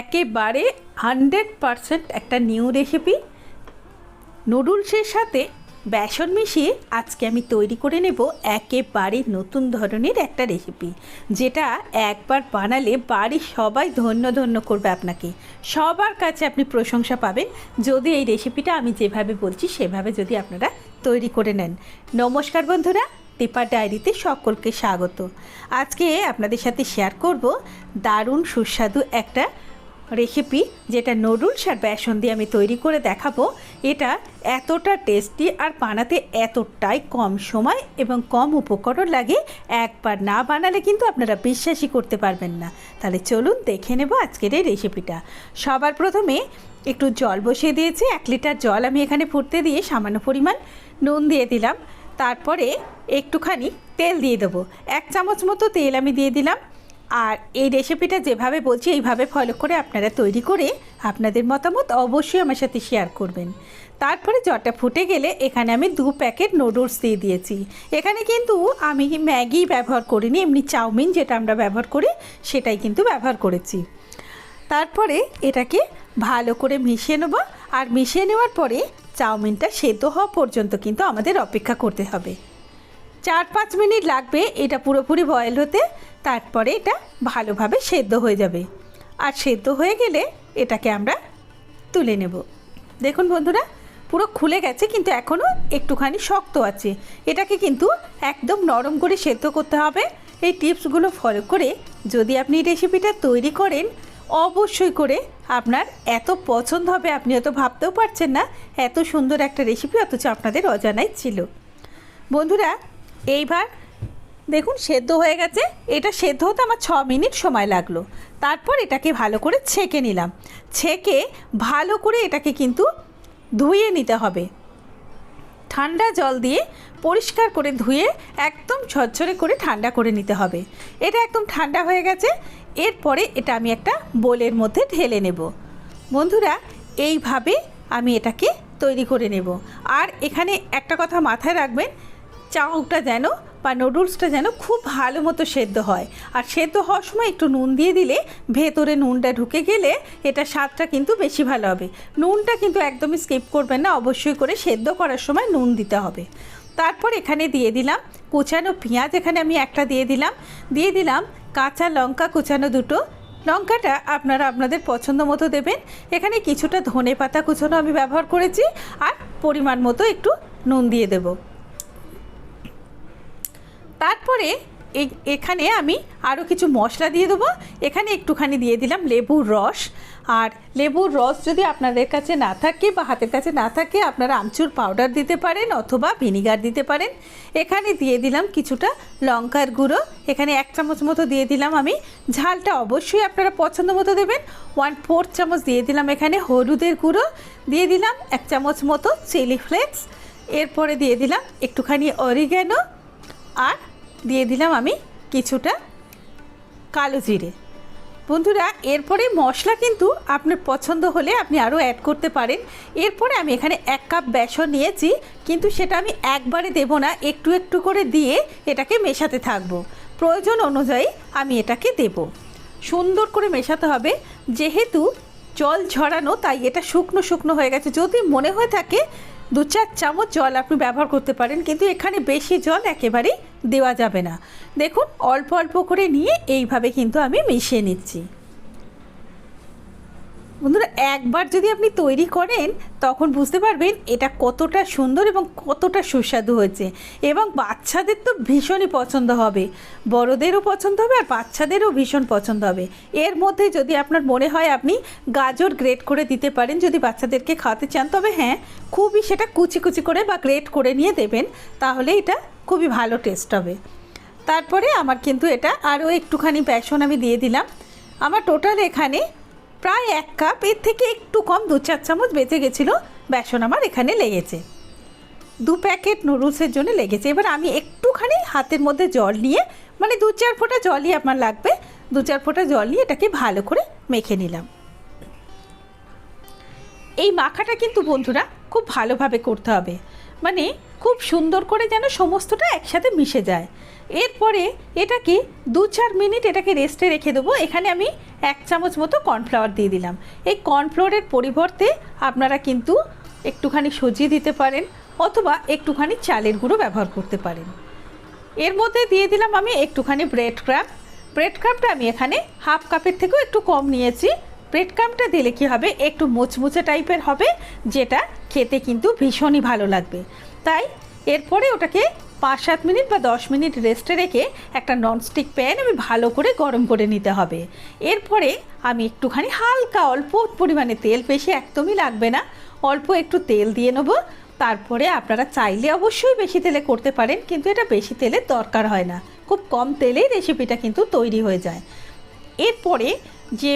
একেবারে hundred percent একটা new recipe. নুডলসের সাথে বেসন মিশিয়ে আজকে আমি তৈরি করে নেব একেবারে নতুন ধরনের একটা রেসিপি, যেটা একবার বানালে বাড়ির সবাই ধন্য ধন্য করবে আপনাকে। সবার কাছে আপনি প্রশংসা পাবেন, যদি এই রেসিপিটা আমি যেভাবে বলছি, সেভাবে যদি আপনারা তৈরি করে নেন। নমস্কার বন্ধুরা টিপার ডায়েরিতে সকলকে স্বাগত। আজকে আপনাদের সাথে শেয়ার করব দারুণ সুস্বাদু একটা রেসিপি যেটা নুডলস আর বেসন দিয়ে আমি তৈরি করে দেখাবো, এটা এতটা টেস্টি আর বানাতে এতটাই কম সময় এবং কম উপকরণ লাগে, একবার না বানালে কিন্তু আপনারা বিশ্বাসই করতে পারবেন না। তাহলে চলুন দেখে নেব আজকের এই রেসিপিটা সবার প্রথমে একটু জল বসিয়ে দিয়েছি, এক লিটার জল আমি এখানে ফুটতে দিয়ে সামান্য পরিমাণ নুন দিয়ে দিলাম। তারপরে একটুখানি তেল দিয়ে দেবো। এক চামচ মতো তেল আমি দিয়ে দিলাম। আর এই রেসিপিটা যেভাবে বলছি, এইভাবে ফলো করে আপনারা তৈরি করে আপনাদের মতামত অবশ্যই আমার সাথে শেয়ার করবেন। তারপরে জলটা ফুটে গেলে এখানে আমি দু প্যাকেট নুডলস দিয়ে দিয়েছি। এখানে কিন্তু আমি ম্যাগি ব্যবহার করিনি, এমনি চাউমিন যেটা আমরা ব্যবহার করি, সেটাই কিন্তু ব্যবহার করেছি। তারপরে এটাকে ভালো করে মিশিয়ে নেব, আর মিশিয়ে নেওয়ার পরে চাউমিনটা সেদ্ধ হওয়া পর্যন্ত কিন্তু আমাদের অপেক্ষা করতে হবে। চার পাঁচ মিনিট লাগবে এটা পুরোপুরি বয়েল হতে, তারপরে এটা ভালোভাবে সেদ্ধ হয়ে যাবে। আর সেদ্ধ হয়ে গেলে এটাকে আমরা তুলে নেব। দেখুন বন্ধুরা, পুরো খুলে গেছে, কিন্তু এখনও একটুখানি শক্ত আছে। এটাকে কিন্তু একদম নরম করে সেদ্ধ করতে হবে। এই টিপসগুলো ফলো করে যদি আপনি রেসিপিটা তৈরি করেন, অবশ্যই করে আপনার এত পছন্দ হবে, আপনি হয়তো ভাবতেও পারছেন না, এত সুন্দর একটা রেসিপি, অথচ আপনাদের অজানাই ছিল। বন্ধুরা এইবার দেখুন, সেদ্ধ হয়ে গেছে। এটা সেদ্ধ হতে আমার ছ মিনিট সময় লাগল। তারপর এটাকে ভালো করে ছেঁকে নিলাম। ছেঁকে ভালো করে এটাকে কিন্তু ধুয়ে নিতে হবে। ঠান্ডা জল দিয়ে পরিষ্কার করে ধুয়ে একদম ঝরঝরে করে ঠান্ডা করে নিতে হবে। এটা একদম ঠান্ডা হয়ে গেছে। এরপরে এটা আমি একটা বোলের মধ্যে ঢেলে নেব। বন্ধুরা, এইভাবে আমি এটাকে তৈরি করে নেব। আর এখানে একটা কথা মাথায় রাখবেন চাউটা যেন বা নুডলসটা যেন খুব ভালো মতো সেদ্ধ হয়। আর সেদ্ধ হওয়ার সময় একটু নুন দিয়ে দিলে ভেতরে নুনটা ঢুকে গেলে এটা স্বাদটা কিন্তু বেশি ভালো হবে। নুনটা কিন্তু একদমই স্কিপ করবেন না, অবশ্যই করে সেদ্ধ করার সময় নুন দিতে হবে। তারপর এখানে দিয়ে দিলাম কুচানো পেঁয়াজ, এখানে আমি একটা দিয়ে দিলাম। দিয়ে দিলাম কাঁচা লঙ্কা কুচানো দুটো। লঙ্কাটা আপনারা আপনাদের পছন্দ মতো দেবেন। এখানে কিছুটা ধনে পাতা কুচানো আমি ব্যবহার করেছি আর পরিমাণ মতো একটু নুন দিয়ে দেবো। তারপরে এখানে আমি আরও কিছু মশলা দিয়ে দেবো। এখানে একটুখানি দিয়ে দিলাম লেবুর রস। আর লেবুর রস যদি আপনাদের কাছে না থাকে বা হাতের কাছে না থাকে, আপনারা আমচুর পাউডার দিতে পারেন অথবা ভিনিগার দিতে পারেন। এখানে দিয়ে দিলাম কিছুটা লঙ্কার গুঁড়ো। এখানে এক চামচ মতো দিয়ে দিলাম আমি। ঝালটা অবশ্যই আপনারা পছন্দ মতো দেবেন। ওয়ান ফোর্থ চামচ দিয়ে দিলাম এখানে হলুদের গুঁড়ো। দিয়ে দিলাম এক চামচ মতো চিলি ফ্লেক্স। এরপরে দিয়ে দিলাম একটুখানি অরিগ্যানো। আর দিয়ে দিলাম আমি কিছুটা কালো জিরে। বন্ধুরা, এরপরে মশলা কিন্তু আপনার পছন্দ হলে আপনি আরও অ্যাড করতে পারেন। এরপরে আমি এখানে এক কাপ বেসন নিয়েছি, কিন্তু সেটা আমি একবারে দেব না, একটু একটু করে দিয়ে এটাকে মেশাতে থাকব। প্রয়োজন অনুযায়ী আমি এটাকে দেব। সুন্দর করে মেশাতে হবে। যেহেতু জল ঝরানো, তাই এটা শুকনো শুকনো হয়ে গেছে। যদি মনে হয়ে থাকে, দু চার চামচ জল আপনি ব্যবহার করতে পারেন, কিন্তু এখানে বেশি জল একেবারেই দেওয়া যাবে না। দেখুন অল্প অল্প করে নিয়ে এইভাবে কিন্তু আমি মিশিয়ে নিচ্ছি। বন্ধুরা, একবার যদি আপনি তৈরি করেন, তখন বুঝতে পারবেন এটা কতটা সুন্দর এবং কতটা সুস্বাদু হয়েছে। এবং বাচ্চাদের তো ভীষণই পছন্দ হবে। বড়দেরও পছন্দ হবে আর বাচ্চাদেরও ভীষণ পছন্দ হবে। এর মধ্যে যদি আপনার মনে হয় আপনি গাজর গ্রেট করে দিতে পারেন, যদি বাচ্চাদেরকে খাওয়াতে চান, তবে হ্যাঁ খুবই সেটা কুচি কুচি করে বা গ্রেট করে নিয়ে দেবেন, তাহলে এটা খুবই ভালো টেস্ট হবে। তারপরে আমার কিন্তু এটা আরও একটুখানি বেসন আমি দিয়ে দিলাম। আমার টোটাল এখানে প্রায় এক কাপ, এর থেকে একটু কম দু চার চামচ বেঁচে গেছিল। বেসন আমার এখানে লেগেছে। দু প্যাকেট নুডলসের জন্য লেগেছে। এবার আমি একটুখানি হাতের মধ্যে জল নিয়ে মানে দু চার ফোঁটা জলই আমার লাগবে, দু চার ফোঁটা জল নিয়ে এটাকে ভালো করে মেখে নিলাম। এই মাখাটা কিন্তু বন্ধুরা খুব ভালোভাবে করতে হবে। মানে খুব সুন্দর করে যেন সমস্তটা একসাথে মিশে যায়। এরপরে এটাকে দু চার মিনিট এটাকে রেস্টে রেখে দেবো। এখানে আমি এক চামচ মতো কর্নফ্লাওয়ার দিয়ে দিলাম। এই কর্নফ্লাওয়ারের পরিবর্তে আপনারা কিন্তু একটুখানি সজিয়ে দিতে পারেন অথবা একটুখানি চালের গুঁড়ো ব্যবহার করতে পারেন। এর মধ্যে দিয়ে দিলাম আমি একটুখানি ব্রেড ক্রাম ব্রেড ক্রামটা আমি এখানে হাফ কাপের থেকেও একটু কম নিয়েছি। ব্রেড ক্রামটা দিলে কি হবে? একটু মুচমুচে টাইপের হবে, যেটা খেতে কিন্তু ভীষণই ভালো লাগবে। তাই এরপরে ওটাকে পাঁচ সাত মিনিট বা দশ মিনিট রেস্টে রেখে একটা ননস্টিক প্যান আমি ভালো করে গরম করে নিতে হবে। এরপরে আমি একটুখানি হালকা অল্প পরিমাণে তেল বেশি একদমই লাগবে না। অল্প একটু তেল দিয়ে নেব। তারপরে আপনারা চাইলে অবশ্যই বেশি তেলে করতে পারেন, কিন্তু এটা বেশি তেলের দরকার হয় না। খুব কম তেলেই রেসিপিটা কিন্তু তৈরি হয়ে যায়। এরপরে যে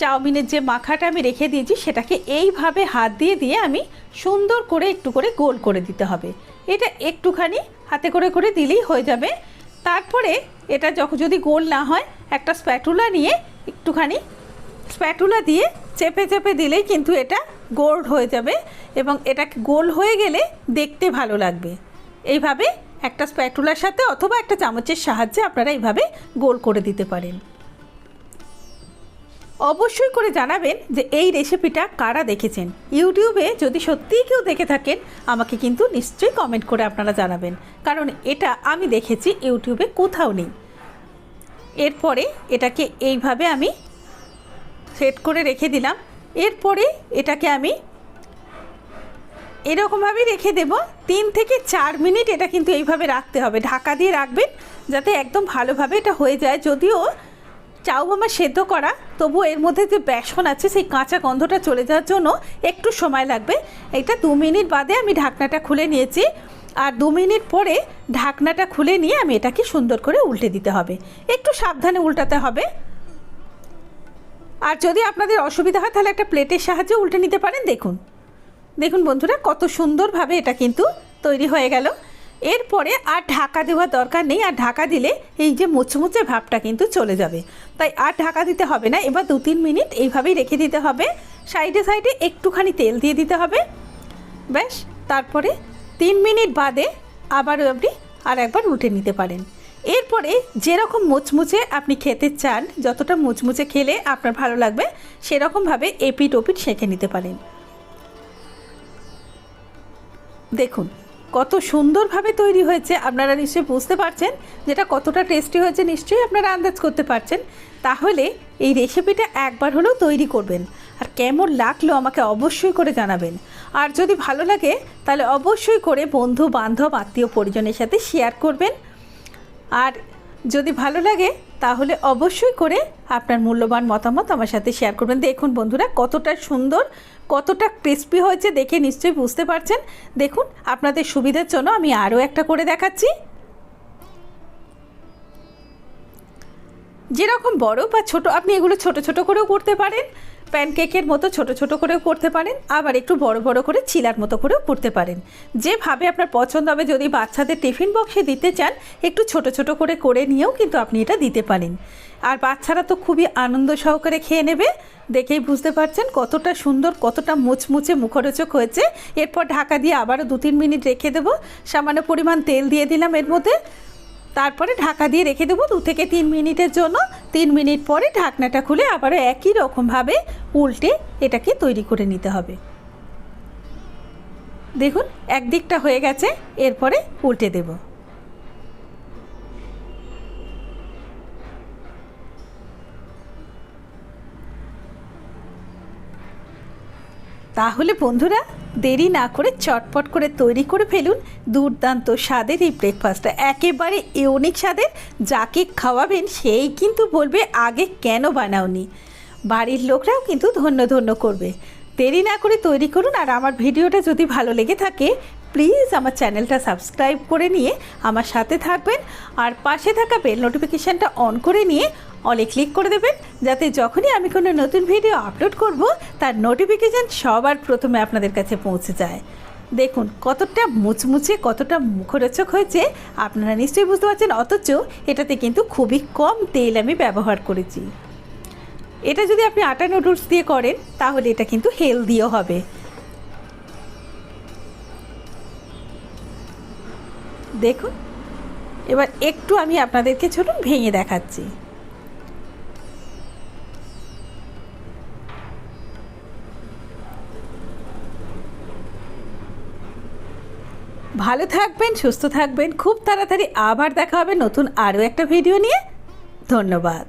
চাউমিনের যে মাখাটা আমি রেখে দিয়েছি, সেটাকে এইভাবে হাত দিয়ে দিয়ে আমি সুন্দর করে একটু করে গোল করে দিতে হবে। এটা একটুখানি হাতে করে করে দিলেই হয়ে যাবে। তারপরে এটা যখন যদি গোল না হয়, একটা স্প্যাটুলা নিয়ে একটুখানি স্প্যাটুলা দিয়ে চেপে চেপে দিলেই কিন্তু এটা গোল হয়ে যাবে এবং এটা গোল হয়ে গেলে দেখতে ভালো লাগবে। এইভাবে একটা স্প্যাটুলার সাথে অথবা একটা চামচের সাহায্যে আপনারা এইভাবে গোল করে দিতে পারেন। অবশ্যই করে জানাবেন যে এই রেসিপিটা কারা দেখেছেন। ইউটিউবে যদি সত্যিই কেউ দেখে থাকেন, আমাকে কিন্তু নিশ্চয়ই কমেন্ট করে আপনারা জানাবেন। কারণ এটা আমি দেখেছি, ইউটিউবে কোথাও নেই। এরপরে এটাকে এইভাবে আমি সেট করে রেখে দিলাম। এরপরে এটাকে আমি এরকমভাবেই রেখে দেব। তিন থেকে চার মিনিট এটা কিন্তু এইভাবে রাখতে হবে। ঢাকা দিয়ে রাখবেন, যাতে একদম ভালোভাবে এটা হয়ে যায়। যদিও চাউ আমার সেদ্ধ করা তবু এর মধ্যে যে বেসন আছে, সেই কাঁচা গন্ধটা চলে যাওয়ার জন্য একটু সময় লাগবে। এটা দু মিনিট বাদে আমি ঢাকনাটা খুলে নিয়েছি। আর দু মিনিট পরে ঢাকনাটা খুলে নিয়ে আমি এটাকে সুন্দর করে উল্টে দিতে হবে। একটু সাবধানে উল্টাতে হবে। আর যদি আপনাদের অসুবিধা হয়, তাহলে একটা প্লেটের সাহায্যে উল্টে নিতে পারেন। দেখুন। দেখুন বন্ধুরা, কত সুন্দরভাবে এটা কিন্তু তৈরি হয়ে গেল। এরপরে আর ঢাকা দেওয়ার দরকার নেই। আর ঢাকা দিলে এই যে মুচমুচে ভাবটা কিন্তু চলে যাবে। তাই আর ঢাকা দিতে হবে না। এবার দু তিন মিনিট এইভাবেই রেখে দিতে হবে। সাইডে সাইডে একটুখানি তেল দিয়ে দিতে হবে। ব্যাস, তারপরে তিন মিনিট বাদে আবার আপনি আর একবার উঠে নিতে পারেন। এরপরে যেরকম মুচমুচে আপনি খেতে চান, যতটা মুচমুচে খেলে আপনার ভালো লাগবে, সেরকমভাবে এপিট ওপিট সেঁকে নিতে পারেন। দেখুন কত সুন্দরভাবে তৈরি হয়েছে আপনারা নিশ্চয়ই বুঝতে পারছেন, যেটা কতটা টেস্টি হয়েছে নিশ্চয়ই আপনারা আন্দাজ করতে পারছেন। তাহলে এই রেসিপিটা একবার হলেও তৈরি করবেন আর কেমন লাগল আমাকে অবশ্যই করে জানাবেন। আর যদি ভালো লাগে, তাহলে অবশ্যই করে বন্ধু বান্ধব আত্মীয় পরিজনের সাথে শেয়ার করবেন। আর যদি ভালো লাগে, তাহলে অবশ্যই করে আপনার মূল্যবান মতামত আমার সাথে শেয়ার করবেন। দেখুন বন্ধুরা, কতটা সুন্দর, কতটা ক্রিস্পি হয়েছে দেখে নিশ্চয়ই বুঝতে পারছেন। দেখুন, আপনাদের সুবিধার জন্য আমি আরও একটা করে দেখাচ্ছি। যেরকম বড় বা ছোট, আপনি এগুলো ছোট ছোট করেও করতে পারেন। প্যানকেকের মতো ছোট ছোট করেও করতে পারেন, আবার একটু বড় বড় করে চিলার মতো করেও করতে পারেন। যেভাবে আপনার পছন্দ হবে, যদি বাচ্চাদের টিফিন বক্সে দিতে চান, একটু ছোট ছোট করে করে নিয়েও কিন্তু আপনি এটা দিতে পারেন। আর বাচ্চারা তো খুবই আনন্দ সহকারে খেয়ে নেবে। দেখেই বুঝতে পারছেন কতটা সুন্দর, কতটা মুচমুচে মুখরোচক হয়েছে। এরপর ঢাকা দিয়ে আবারও দু তিন মিনিট রেখে দেবো। সামান্য পরিমাণ তেল দিয়ে দিলাম এর মধ্যে। তারপরে ঢাকা দিয়ে রেখে দেবো দু থেকে তিন মিনিটের জন্য। তিন মিনিট পরে ঢাকনাটা খুলে আবারও একই রকমভাবে উল্টে এটাকে তৈরি করে নিতে হবে। দেখুন, একদিকটা হয়ে গেছে, এরপরে উল্টে দেব। তাহলে বন্ধুরা দেরি না করে চটপট করে তৈরি করে ফেলুন দুর্দান্ত স্বাদের এই ব্রেকফাস্টটা একেবারে ইউনিক স্বাদের, যাকে খাওয়াবেন সেই কিন্তু বলবে আগে কেন বানাওনি। বাড়ির লোকরাও কিন্তু ধন্য ধন্য করবে। দেরি না করে তৈরি করুন আর আমার ভিডিওটা যদি ভালো লেগে থাকে প্লিজ আমার চ্যানেলটা সাবস্ক্রাইব করে নিয়ে আমার সাথে থাকবেন আর পাশে থাকা বেল নোটিফিকেশানটা অন করে নিয়ে অলে ক্লিক করে দেবেন, যাতে যখনই আমি কোনো নতুন ভিডিও আপলোড করব, তার নোটিফিকেশান সবার প্রথমে আপনাদের কাছে পৌঁছে যায়। দেখুন, কতটা মুচমুচে, কতটা মুখরোচক হয়েছে, আপনারা নিশ্চয়ই বুঝতে পারছেন, অথচ এটাতে কিন্তু খুবই কম তেল আমি ব্যবহার করেছি। এটা যদি আপনি আটা নুডলস দিয়ে করেন, তাহলে এটা কিন্তু হেলদিও হবে। দেখুন, এবার একটু আমি আপনাদেরকে ছোট ভেঙে দেখাচ্ছি। ভালো থাকবেন, সুস্থ থাকবেন, খুব তাড়াতাড়ি আবার দেখা হবে নতুন আরও একটা ভিডিও নিয়ে। ধন্যবাদ।